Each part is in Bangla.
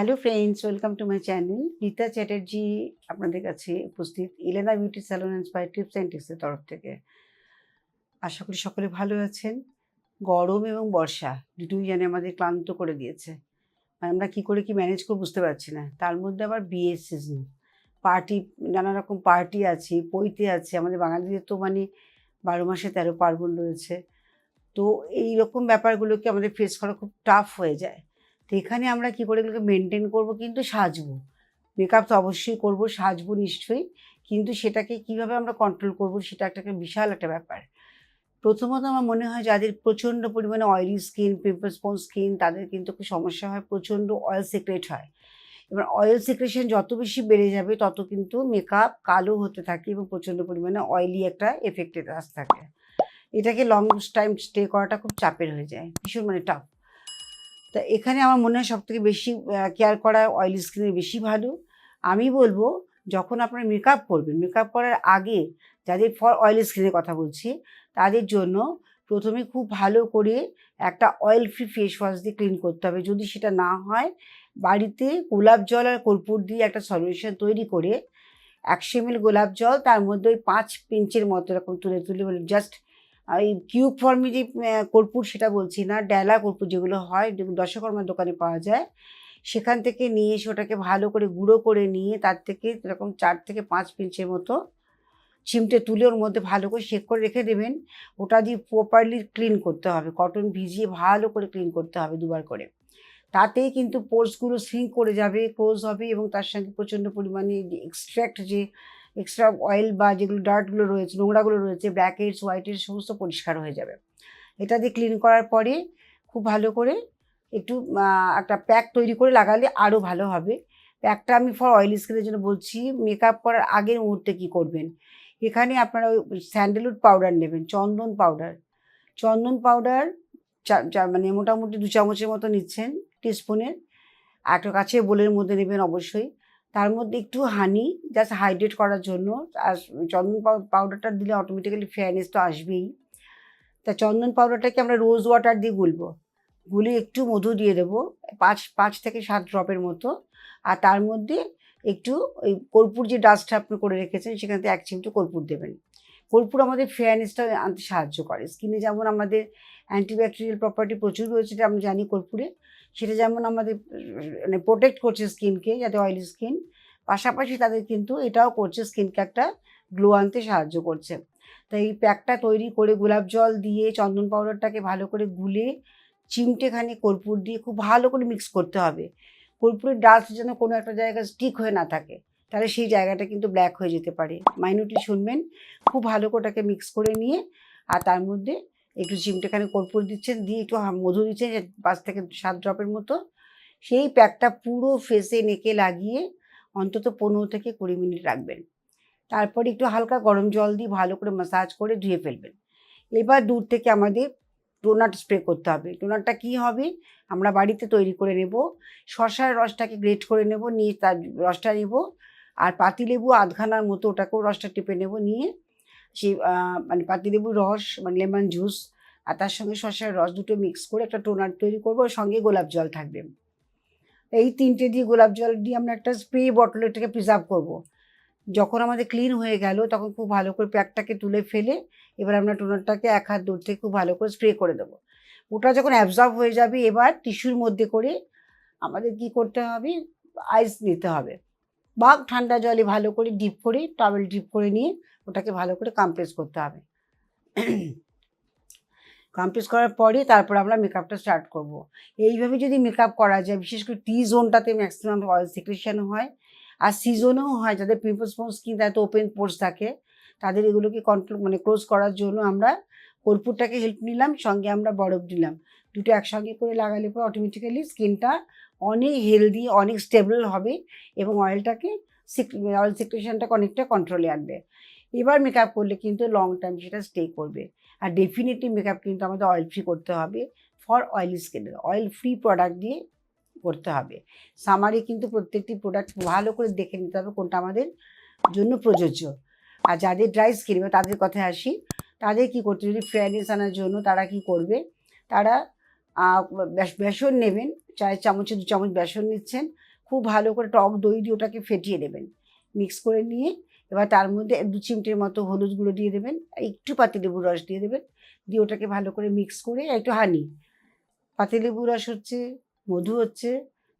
Hello friends welcome to my channel Rita Chatterjee আপনাদের কাছে উপস্থিত। Elena beauty salon and spa tips and টিপসের তরফ থেকে। আশা করি সকলে ভালো আছেন। গরম এবং বর্ষা দুটোই জানে আমাদের ক্লান্ত করে দিয়েছে। মানে আমরা কী করে কি ম্যানেজ করে বুঝতে পারছি না। তার মধ্যে আবার বিয়ের সিজন পার্টি নানা রকম পার্টি আছে, পৈতে আছে। আমাদের বাঙালিদের তো মানে বারো মাসে তেরো পার্বণ রয়েছে। তো এই রকম ব্যাপারগুলোকে আমাদের ফেস করা খুব টাফ হয়ে যায়। তো এখানে আমরা কী করে এগুলোকে মেনটেন করব? কিন্তু সাজবো। মেকআপ তো অবশ্যই করব, সাজবো নিশ্চয়ই। কিন্তু সেটাকে কীভাবে আমরা কন্ট্রোল করব সেটা একটা বিশাল একটা ব্যাপার। প্রথমত আমার মনে হয় যাদের প্রচণ্ড পরিমাণে অয়েলি স্কিন পিম্পল স্পন স্কিন তাদের কিন্তু সমস্যা হয়, প্রচণ্ড অয়েল সিক্রেট হয়। এবার অয়েল সিক্রেশন যত বেশি বেড়ে যাবে, তত কিন্তু মেকআপ কালো হতে থাকে এবং প্রচণ্ড পরিমাণে অয়েলি একটা এফেক্টেড আসতে থাকে। এটাকে লং টাইম স্টে করাটা খুব চাপের হয়ে যায়। ভীষণ মানে টাফ তা এখানে আমার মনে হয় সব থেকে বেশি কেয়ার করা অয়েলি স্কিনের বেশি ভালো। আমি বলব, যখন আপনার মেকআপ করবেন মেকআপ করার আগে যাদের ফর অয়েলি স্কিনের কথা বলছি, তাদের জন্য প্রথমে খুব ভালো করে একটা অয়েল ফ্রি ফেস ওয়াশ দিয়ে ক্লিন করতে হবে। যদি সেটা না হয়, বাড়িতে গোলাপ জল আর কর্পূর দিয়ে একটা সলিউশন তৈরি করে একশো এম গোলাপ জল, তার মধ্যে ওই পাঁচ পিঞ্চের মতো এরকম তুলে তুলে মানে জাস্ট এই কিউব ফর্মে যে কর্পূর সেটা বলছি না, ডেলা কর্পূর যেগুলো হয় দশকর্মার দোকানে পাওয়া যায়, সেখান থেকে নিয়ে এসে ওটাকে ভালো করে গুঁড়ো করে নিয়ে তার থেকে এরকম চার থেকে পাঁচ পিঞ্চের মতো চিমটে তুলে ওর মধ্যে ভালো করে শেক করে রেখে দেবেন। ওটা দিয়ে প্রপারলি ক্লিন করতে হবে কটন ভিজিয়ে ভালো করে ক্লিন করতে হবে দুবার করে। তাতেই কিন্তু পোর্সগুলো সিঙ্ক করে যাবে ক্লোজ হবে এবং তার সঙ্গে প্রচণ্ড পরিমাণে এক্সট্র্যাক্ট যে এক্সট্রা অয়েল বা যেগুলো ডার্টগুলো রয়েছে, নোংরাগুলো রয়েছে ব্ল্যাক হেডস হোয়াইট হেডস সমস্ত পরিষ্কার হয়ে যাবে। এটা দিয়ে ক্লিন করার পরে খুব ভালো করে একটু একটা প্যাক তৈরি করে লাগালে আরও ভালো হবে। প্যাকটা আমি ফর অয়েল স্কিনের জন্য বলছি মেকআপ করার আগের মুহূর্তে কি করবেন? এখানে আপনারা ওই স্যান্ডেলউড পাউডার নেবেন, চন্দন পাউডার চন্দন পাউডার মানে মোটামুটি দু চামচের মতো নিচ্ছেন টিস্পুনের একটা কাছে বোলের মধ্যে নেবেন অবশ্যই। তার মধ্যে একটু হানি জাস্ট হাইড্রেট করার জন্য। আর চন্দন পাউ- পাউডারটা দিলে অটোমেটিক্যালি ফেয়ারনেস তো আসবেই। তা চন্দন পাউডারটাকে আমরা রোজ ওয়াটার দিয়ে গুলবো। গুলে একটু মধু দিয়ে দেবো, পাঁচ পাঁচ থেকে সাত ড্রপের মতো। আর তার মধ্যে একটু ওই কর্পূর যে ডাস্টটা আপনি করে রেখেছেন, সেখান থেকে এক চিমটে কর্পূর দেবেন। কর্পূর আমাদের ফেয়ারনেসটা আনতে সাহায্য করে। স্কিনে যেমন আমাদের অ্যান্টিব্যাকটেরিয়াল প্রপার্টি প্রচুর রয়েছে, এটা আমরা জানি কর্পূরে। সেটা যেমন আমাদের মানে প্রোটেক্ট করছে স্কিনকে যাতে অয়েলি স্কিন পাশাপাশি তাদের কিন্তু এটাও করছে স্কিনকে একটা গ্লো আনতে সাহায্য করছে। তাই এই প্যাকটা তৈরি করে গোলাপ জল দিয়ে, চন্দন পাউডারটাকে ভালো করে গুলে, চিমটেখানি কর্পূর দিয়ে খুব ভালো করে মিক্স করতে হবে। কর্পূরের ডাস্ট যেন কোনো একটা জায়গায় স্টিক হয়ে না থাকে, তাহলে সেই জায়গাটা কিন্তু ব্ল্যাক হয়ে যেতে পারে। মাইনুটলি শুনবেন, খুব ভালো করে ওটাকে মিক্স করে নিয়ে, আর তার মধ্যে একটু চিমটেখানি কর্পূর দিচ্ছেন, দিয়ে একটু মধু দিচ্ছেন পাঁচ থেকে সাত ড্রপের মতো। সেই প্যাকটা পুরো ফেসে নেকে লাগিয়ে অন্তত পনেরো থেকে কুড়ি মিনিট রাখবেন। তারপরে একটু হালকা গরম জল দিয়ে ভালো করে মাসাজ করে ধুয়ে ফেলবেন। এবার দূর থেকে আমাদের টোনার স্প্রে করতে হবে। টোনারটা কী হবে? আমরা বাড়িতে তৈরি করে নেব। শশার রসটাকে গ্রেট করে নেব, নিয়ে তার রসটা নেব। আর পাতিলেবু আধখানার মতো ওটাকেও রসটা টিপে নেব, নিয়ে সেই মানে পাতিলেবুর রস মানে লেমন জুস আর তার সঙ্গে শশার রস দুটো মিক্স করে একটা টোনার তৈরি করব সঙ্গে গোলাপ জল থাকবে। এই তিনটে দিয়ে গোলাপ জল দিয়ে আমরা একটা স্প্রে বটল প্রিজার্ভ করব। যখন আমাদের ক্লিন হয়ে গেল, তখন খুব ভালো করে প্যাকটাকে তুলে ফেলে, এবার আমরা টোনারটাকে এক হাত দূর থেকে খুব ভালো করে স্প্রে করে দেবো। ওটা যখন অ্যাবজর্ব হয়ে যাবে, এবার টিস্যুর মধ্যে করে আমাদের কি করতে হবে? আইস নিতে হবে। বা ঠান্ডা জলে ভালো করে ডিপ করে টাওয়েল ডিপ করে নিয়ে ওটাকে ভালো করে কমপ্রেস করতে হবে। কমপ্রেস করার পরে তারপর আমরা মেকআপটা স্টার্ট করব। এইভাবে যদি মেকআপ করা যায়, বিশেষ করে টি জোনটাতে ম্যাক্সিমাম অয়েল সিক্রেশন হয়, আর সিজনেও হয়, যাদের পিম্পলস ফোন স্কিন তাদের ওপেন পোর্স থাকে, তাদের এগুলোকে কন্ট্রোল মানে ক্লোজ করার জন্য আমরা কর্পূরটাকে হেল্প নিলাম, সঙ্গে আমরা বরফ দিলাম। দুটো একসঙ্গে করে লাগালে পর অটোমেটিক্যালি স্কিনটা অনেক হেলদি অনেক স্টেবল হবে এবং অয়েলটাকে অয়েল সিক্রেশনটাকে অনেকটা কন্ট্রোলে আনবে। এবার মেকআপ করলে কিন্তু লং টাইম সেটা স্টে করবে। আর ডেফিনেটলি মেকআপ কিন্তু আমাদের অয়েল ফ্রি করতে হবে ফর অয়েলি স্কিনের অয়েল ফ্রি প্রোডাক্ট দিয়ে করতে হবে। সামারে কিন্তু প্রত্যেকটি প্রোডাক্ট ভালো করে দেখে নিতে হবে কোনটা আমাদের জন্য প্রযোজ্য। আর যাদের ড্রাই স্কিন বা তাদের কথায় আসি, তাদের কি করতে যদি ফেয়ারনেস আনার জন্য তারা কি করবে? তারা বেসন নেবেন। চায়ের চামচে দু চামচ বেসন নিচ্ছেন। খুব ভালো করে টক দই দিয়ে ওটাকে ফেটিয়ে নেবেন। মিক্স করে নিয়ে এবার তার মধ্যে দু চিমটির মতো হলুদ গুঁড়ো দিয়ে দেবেন। একটু পাতিলেবুর রস দিয়ে দেবেন। দিয়ে ওটাকে ভালো করে মিক্স করে একটু হানি। পাতিলেবুর রস হচ্ছে, মধু হচ্ছে,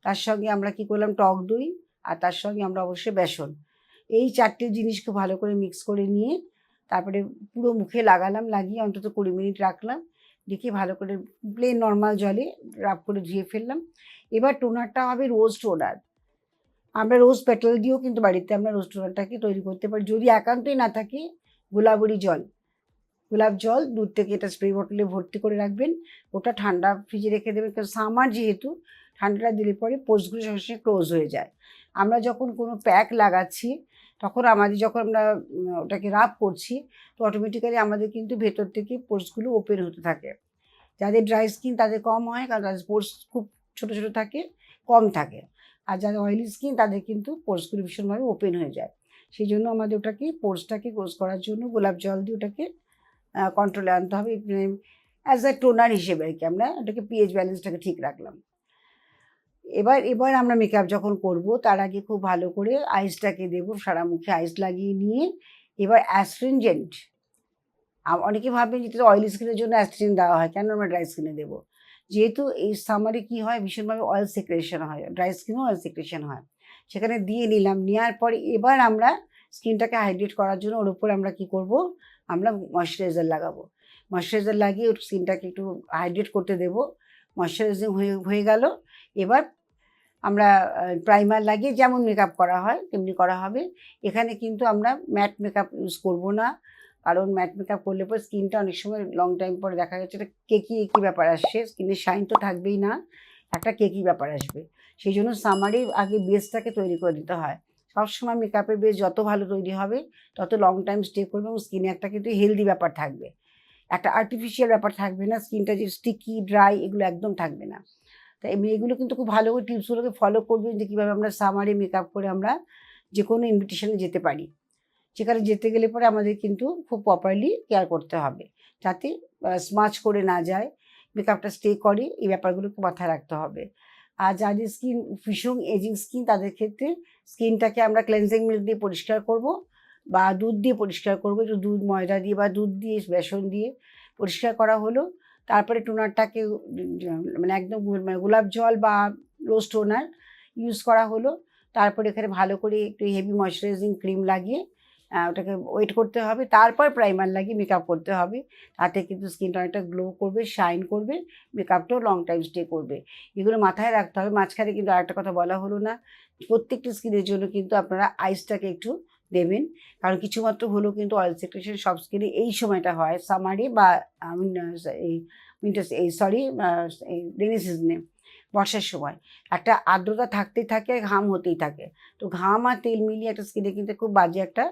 তার সঙ্গে আমরা কি করলাম? টক দই আর তার সঙ্গে আমরা অবশ্যই বেসন। এই চারটে জিনিস খুব ভালো করে মিক্স করে নিয়ে তারপরে পুরো মুখে লাগালাম, লাগিয়ে অন্তত কুড়ি মিনিট রাখলাম। রেখে ভালো করে প্লেন নর্মাল জলে রাব করে ধুয়ে ফেললাম। এবার টোনারটা হবে রোজ টোনার আমরা রোজ পেটাল দিয়েও কিন্তু বাড়িতে আমরা রোজ টোনারটাকে তৈরি করতে পারি। যদি একান্তই না থাকে, গোলাবরি জল। গোলাপ জল দুধ থেকে এটা স্প্রে বটলে ভর্তি করে রাখবেন। ওটা ঠান্ডা ফ্রিজে রেখে দেবেন, কারণ সামার যেহেতু, ঠান্ডাটা দিলে পরে পোস্টগুলো সঙ্গে ক্লোজ হয়ে যায়। আমরা যখন কোনো প্যাক লাগাচ্ছি তখন আমাদের যখন আমরা ওটাকে রাব করছি, তো অটোমেটিক্যালি আমাদের কিন্তু ভেতর থেকে পোর্সগুলো ওপেন হতে থাকে। যাদের ড্রাই স্কিন তাদের কম হয়, কারণ তাদের পোর্স খুব ছোটো ছোটো থাকে, কম থাকে। আর যাদের অয়েলি স্কিন তাদের কিন্তু পোর্সগুলো ভীষণভাবে ওপেন হয়ে যায়। সেই জন্য আমাদের ওটাকে পোর্সটাকে ক্লোজ করার জন্য গোলাপ জল দিয়ে ওটাকে কন্ট্রোলে আনতে হবে। অ্যাজ আ টোনার হিসেবে আর কি আমরা, ওটাকে পিএইচ ব্যালেন্সটাকে ঠিক রাখলাম। এবার এবার আমরা মেকআপ যখন করব, তার আগে খুব ভালো করে আইসটাকে দেবো সারা মুখে আইস লাগিয়ে নিয়ে। এবার অ্যাস্ট্রিনজেন্ট অনেকে ভাববেন যেটা অয়েলি স্কিনের জন্য অ্যাস্ট্রিন দেওয়া হয়, কেন আমরা ড্রাই স্কিনে দেবো? যেহেতু এই সামারে কি হয়, ভীষণভাবে অয়েল সিক্রেশন হয় ড্রাই স্কিনেও অয়েল সিক্রেশন হয়। সেখানে দিয়ে নিলাম, নেওয়ার পরে এবার আমরা স্কিনটাকে হাইড্রেট করার জন্য ওর উপর আমরা কি করব? আমরা ময়শ্চারাইজার লাগাবো। ময়শ্চারাইজার লাগিয়ে ওর স্কিনটাকে একটু হাইড্রেট করতে দেবো। ময়শ্চারাইজিং হয়ে হয়ে গেল। এবার আমরা প্রাইমার লাগিয়ে যেমন মেকআপ করা হয়, তেমনি করা হবে। এখানে কিন্তু আমরা ম্যাট মেকআপ ইউজ করব না। কারণ ম্যাট মেকআপ করলে পর স্কিনটা অনেক সময় লং টাইম পরে দেখা যাচ্ছে একটা কেকি একই ব্যাপার আসছে। স্কিনের শাইন তো থাকবেই না, একটা কেকি ব্যাপার আসবে। সেই জন্য সামারে আগে বেসটাকে তৈরি করে দিতে হয়। সবসময় মেকআপের বেস যত ভালো তৈরি হবে, তত লং টাইম স্টে করবে এবং স্কিনে একটা কিন্তু হেলদি ব্যাপার থাকবে। একটা আর্টিফিশিয়াল ব্যাপার থাকবে না স্কিনটা যে স্টিকি ড্রাই এগুলো একদম থাকবে না। তো এমনি এগুলো কিন্তু খুব ভালো করে টিপসগুলোকে ফলো করবেন যে কীভাবে আমরা সামারে মেকআপ করে আমরা যে কোনো ইনভিটেশনে যেতে পারি। সেখানে যেতে গেলে পরে আমাদের কিন্তু খুব প্রপারলি কেয়ার করতে হবে। যাতে স্মাচ করে না যায় মেকআপটা স্টে করে, এই ব্যাপারগুলোকে মাথায় রাখতে হবে। আর যাদের স্কিন ভীষণ এজিং স্কিন তাদের ক্ষেত্রে স্কিনটাকে আমরা ক্লেন্সিং মিল্ক দিয়ে পরিষ্কার করব বা দুধ দিয়ে পরিষ্কার করব। একটু দুধ, ময়দা দিয়ে বা দুধ দিয়ে, বেসন দিয়ে পরিষ্কার করা হলো। তারপরে টোনারটাকে মানে একদম মানে গোলাপ জল বা রোজ টোনার ইউজ করা হলো। তারপরে এখানে ভালো করে একটু হেভি ময়শ্চারাইজিং ক্রিম লাগিয়ে ওটাকে ওয়েট করতে হবে। তারপর প্রাইমার লাগিয়ে মেকআপ করতে হবে। তাতে কিন্তু স্কিনটা অনেকটা গ্লো করবে শাইন করবে মেকআপটাও লং টাইম স্টে করবে। এগুলো মাথায় রাখতে হবে। মাঝখানে কিন্তু আরেকটা কথা বলা হলো না। প্রত্যেকটা স্কিনের জন্য কিন্তু আপনারা আইসটাকে একটু দেবেন। কারণ কিছুমাত্র হলেও কিন্তু অয়েল সেক্রেশন সব স্কিনে এই সময়টা হয় সামারে বা উইন্টার এই সরি রেনি সিজনে বর্ষার সময়। একটা আর্দ্রতা থাকতেই থাকে, ঘাম হতেই থাকে। তো ঘাম আর তেল মিলিয়ে একটা স্কিনে কিন্তু খুব বাজে একটা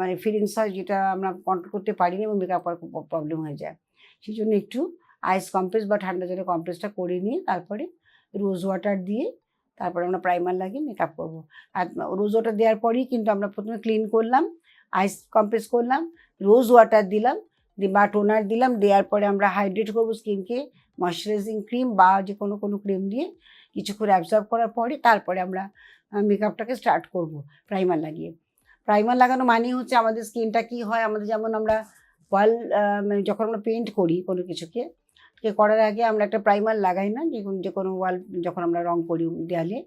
মানে ফিলিংস হয় যেটা আমরা কন্ট্রোল করতে পারি না এবং মেকআপ করার প্রবলেম হয়ে যায়। সেই জন্য একটু আইস কম্প্রেস বা ঠান্ডা জলে কম্প্রেসটা করে নিয়ে তারপরে রোজ ওয়াটার দিয়ে তারপরে আমরা প্রাইমার লাগিয়ে মেকআপ করব। আর রোজ ওয়াটার দেওয়ার পরেই কিন্তু আমরা প্রথমে ক্লিন করলাম আইস কম্প্রেস করলাম রোজ ওয়াটার দিলাম বা টোনার দিলাম, দেওয়ার পরে আমরা হাইড্রেট করব স্কিনকে ময়শ্চারাইজিং ক্রিম বা যে কোনো কোনো ক্রিম দিয়ে কিছুক্ষণ অ্যাবজর্ব করার পরে তারপরে আমরা মেকআপটাকে স্টার্ট করব প্রাইমার লাগিয়ে। প্রাইমার লাগানো মানে হচ্ছে আমাদের স্কিনটা কি হয়, আমাদের যেমন আমরা ওয়াল মানে যখন আমরা পেন্ট করি কোনো কিছুকে কে করার আগে আমরা একটা প্রাইমার লাগাই না, যে যে কোনো ওয়াল যখন আমরা রং করি দেয়ালে,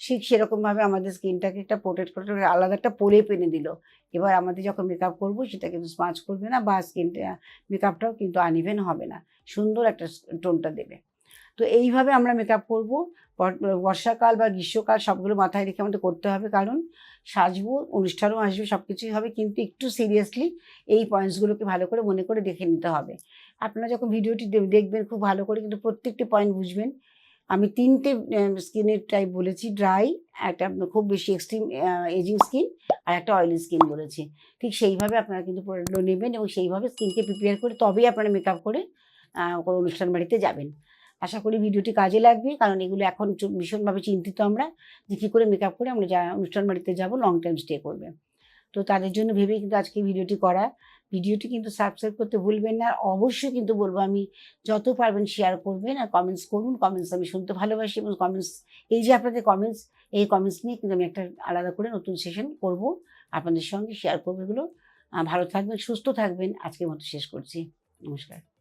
ঠিক সেরকমভাবে আমাদের স্কিনটাকে একটা প্রোটেক্ট করে আলাদা একটা পোলে পেনে দিল। এবার আমাদের যখন মেকআপ করব, সেটা কিন্তু স্মাচ করবে না বা স্কিনটা মেকআপটাও কিন্তু আনইভেন হবে না। সুন্দর একটা টোনটা দেবে। তো এইভাবে আমরা মেকআপ করব। বর্ষাকাল বা গ্রীষ্মকাল সবগুলো মাথায় রেখে আমাদের করতে হবে। কারণ সাজবো, অনুষ্ঠানও আসবে সব কিছুই হবে। কিন্তু একটু সিরিয়াসলি এই পয়েন্টসগুলোকে ভালো করে মনে করে দেখে নিতে হবে। আপনারা যখন ভিডিওটি দেখবেন খুব ভালো করে কিন্তু প্রত্যেকটি পয়েন্ট বুঝবেন। আমি তিনটে স্কিনের টাইপ বলেছি ড্রাই একটা খুব বেশি এক্সট্রিম এজিং স্কিন আর একটা অয়েলি স্কিন বলেছি। ঠিক সেইভাবে আপনারা কিন্তু প্রোডাক্টগুলো নেবেন এবং সেইভাবে স্কিনকে প্রিপেয়ার করে তবেই আপনারা মেকআপ করে কোনো অনুষ্ঠান বাড়িতে যাবেন। আশা করি ভিডিওটি কাজে লাগবে, কারণ এগুলো এখন ভীষণভাবে চিন্তিত আমরা যে কী করে মেকআপ করে আমরা যা অনুষ্ঠান বাড়িতে যাব লং টাইম স্টে করবে। তো তাদের জন্য ভেবেই কিন্তু আজকে ভিডিওটি করা। ভিডিওটি কিন্তু সাবস্ক্রাইব করতে ভুলবেন না। আর অবশ্যই কিন্তু বলব আমি যত পারবেন শেয়ার করবেন আর কমেন্টস করুন। কমেন্টস আমি শুনতে ভালোবাসি এবং কমেন্টস এই যে আপনাদের কমেন্টস এই কমেন্টস নিয়ে কিন্তু আমি একটা আলাদা করে নতুন সেশন করব। আপনাদের সঙ্গে শেয়ার করব এগুলো। ভালো থাকবেন, সুস্থ থাকবেন। আজকের মতো শেষ করছি। নমস্কার।